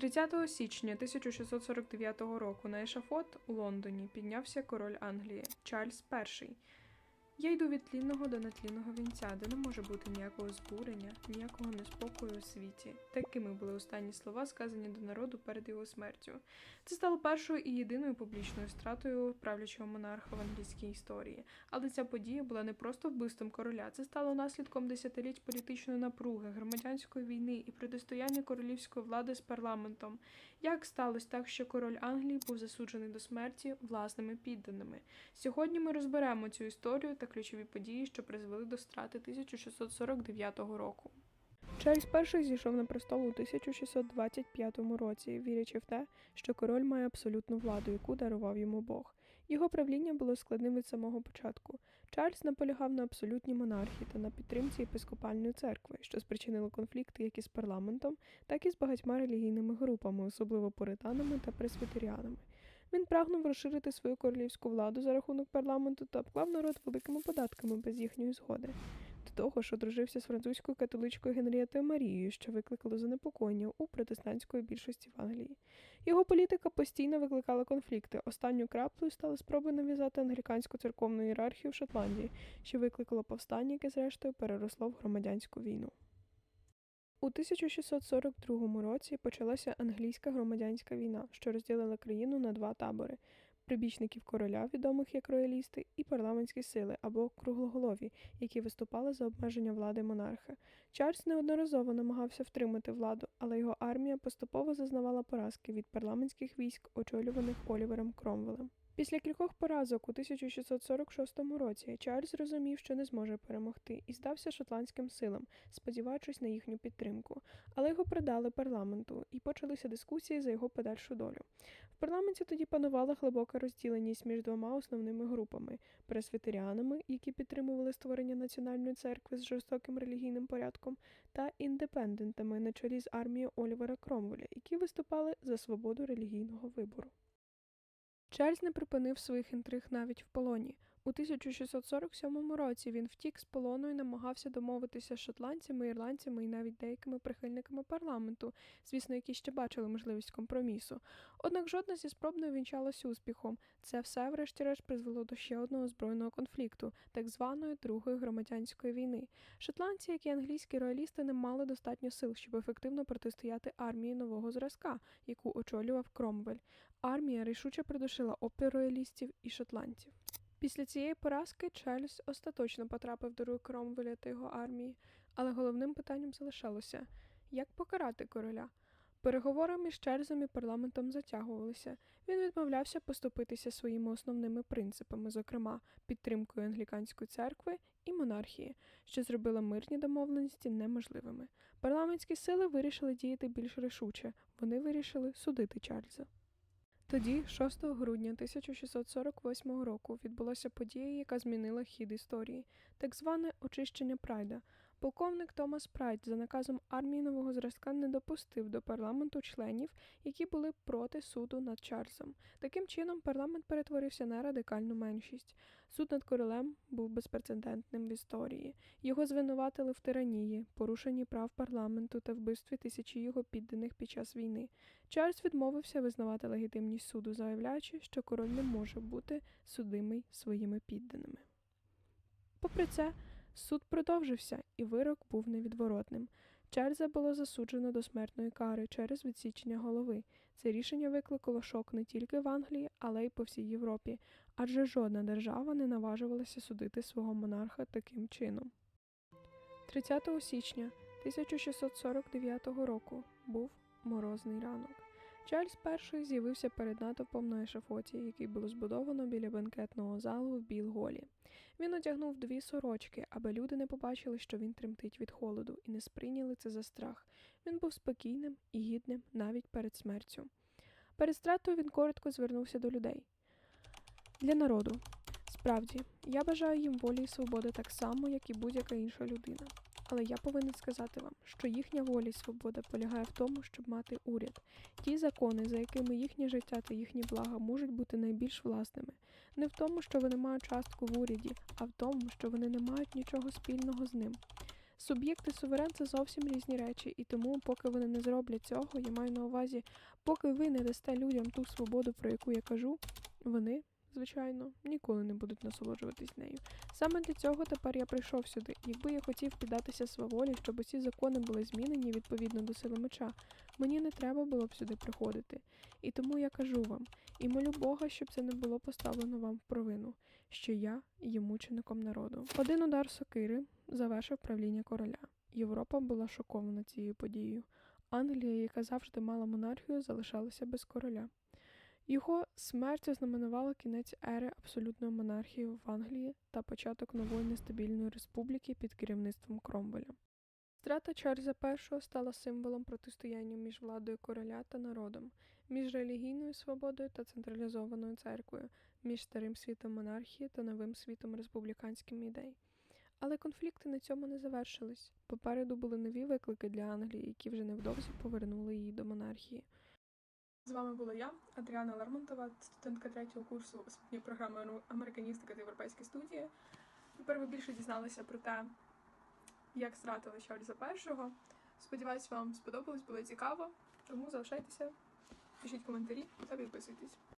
30 січня 1649 року на ешафот у Лондоні піднявся король Англії Чарльз І. Я йду від тлінного до нетлінного вінця, де не може бути ніякого збурення, ніякого неспокою у світі. Такими були останні слова, сказані до народу перед його смертю. Це стало першою і єдиною публічною стратою правлячого монарха в англійській історії. Але ця подія була не просто вбивством короля, це стало наслідком десятиліть політичної напруги, громадянської війни і протистояння королівської влади з парламентом. Як сталося так, що король Англії був засуджений до смерті власними підданими? Сьогодні ми розберемо цю історію та ключові події, що призвели до страти 1649 року. Чарльз І зійшов на престол у 1625 році, вірячи в те, що король має абсолютну владу, яку дарував йому Бог. Його правління було складним від самого початку. Чарльз наполягав на абсолютній монархії та на підтримці єпископальної церкви, що спричинило конфлікти як із парламентом, так і з багатьма релігійними групами, особливо пуританами та пресвітеріанами. Він прагнув розширити свою королівську владу за рахунок парламенту та обклав народ великими податками без їхньої згоди. До того ж, одружився з французькою католичкою Генрієтою Марією, що викликало занепокоєння у протестантської більшості в Англії. Його політика постійно викликала конфлікти. Останню краплею стали спроби нав'язати англіканську церковну ієрархію в Шотландії, що викликало повстання, яке зрештою переросло в громадянську війну. У 1642 році почалася англійська громадянська війна, що розділила країну на два табори прибічників короля, відомих як роялісти, і парламентські сили або круглоголові, які виступали за обмеження влади монарха. Чарльз неодноразово намагався втримати владу, але його армія поступово зазнавала поразки від парламентських військ, очолюваних Олівером Кромвелем. Після кількох поразок у 1646 році Чарльз зрозумів, що не зможе перемогти, і здався шотландським силам, сподіваючись на їхню підтримку. Але його придали парламенту, і почалися дискусії за його подальшу долю. В парламенті тоді панувала глибока розділеність між двома основними групами пресвітеріанами, які підтримували створення національної церкви з жорстоким релігійним порядком, та індепендентами на чолі з армією Олівера Кромвеля, які виступали за свободу релігійного вибору. Чарльз не припинив своїх інтриг навіть в полоні. У 1647 році він втік з полону і намагався домовитися з шотландцями, ірландцями і навіть деякими прихильниками парламенту, звісно, які ще бачили можливість компромісу. Однак жодна зі спроб не увінчалася успіхом. Це все, врешті-решт, призвело до ще одного збройного конфлікту, так званої Другої громадянської війни. Шотландці, як і англійські роялісти, не мали достатньо сил, щоб ефективно протистояти армії нового зразка, яку очолював Кромвель. Армія рішуче придушила опір роялістів і шотландців. Після цієї поразки Чарльз остаточно потрапив до рук Кромвеля та його армії, але головним питанням залишалося як покарати короля. Переговори між Чарльзом і парламентом затягувалися. Він відмовлявся поступитися своїми основними принципами, зокрема підтримкою англіканської церкви і монархії, що зробило мирні домовленості неможливими. Парламентські сили вирішили діяти більш рішуче. Вони вирішили судити Чарльза. Тоді, 6 грудня 1648 року, відбулася подія, яка змінила хід історії, так зване очищення Прайда. Полковник Томас Прайд за наказом армії нового зразка не допустив до парламенту членів, які були проти суду над Чарльзом. Таким чином, парламент перетворився на радикальну меншість. Суд над королем був безпрецедентним в історії. Його звинуватили в тиранії, порушенні прав парламенту та вбивстві тисячі його підданих під час війни. Чарльз відмовився визнавати легітимність суду, заявляючи, що король не може бути судимий своїми підданими. Попри це, суд продовжився, і вирок був невідворотним. Чарльза було засуджено до смертної кари через відсічення голови. Це рішення викликало шок не тільки в Англії, але й по всій Європі, адже жодна держава не наважувалася судити свого монарха таким чином. 30 січня 1649 року був морозний ранок. Чарльз І з'явився перед натовпом на ешафоті, який було збудовано біля бенкетного залу в Білголі. Він одягнув дві сорочки, аби люди не побачили, що він тремтить від холоду, і не сприйняли це за страх. Він був спокійним і гідним навіть перед смертю. Перед стратою він коротко звернувся до людей. Для народу. Справді, я бажаю їм волі і свободи так само, як і будь-яка інша людина. Але я повинен сказати вам, що їхня воля і свобода полягає в тому, щоб мати уряд, ті закони, за якими їхнє життя та їхні блага можуть бути найбільш власними, не в тому, що вони мають частку в уряді, а в тому, що вони не мають нічого спільного з ним. Суб'єкт і суверен це зовсім різні речі, і тому, поки вони не зроблять цього, я маю на увазі, поки ви не дасте людям ту свободу, про яку я кажу, вони, звичайно, ніколи не будуть насолоджуватись нею. Саме для цього тепер я прийшов сюди. Якби я хотів піддатися сваволі, щоб усі закони були змінені відповідно до сили меча, мені не треба було б сюди приходити. І тому я кажу вам, і молю Бога, щоб це не було поставлено вам в провину, що я є мучеником народу. Один удар сокири завершив правління короля. Європа була шокована цією подією. Англія, яка завжди мала монархію, залишалася без короля. Його смерть ознаменувала кінець ери абсолютної монархії в Англії та початок нової нестабільної республіки під керівництвом Кромвеля. Страта Чарльза І стала символом протистояння між владою короля та народом, між релігійною свободою та централізованою церквою, між старим світом монархії та новим світом республіканських ідей. Але конфлікти на цьому не завершились. Попереду були нові виклики для Англії, які вже невдовзі повернули її до монархії. З вами була я, Адріана Лермонтова, студентка третього курсу освітньої програми Американістика та Європейські студії. Тепер ви більше дізналися про те, як стратили Чарльза першого. Сподіваюсь, вам сподобалось, було цікаво. Тому залишайтеся, пишіть коментарі та підписуйтесь.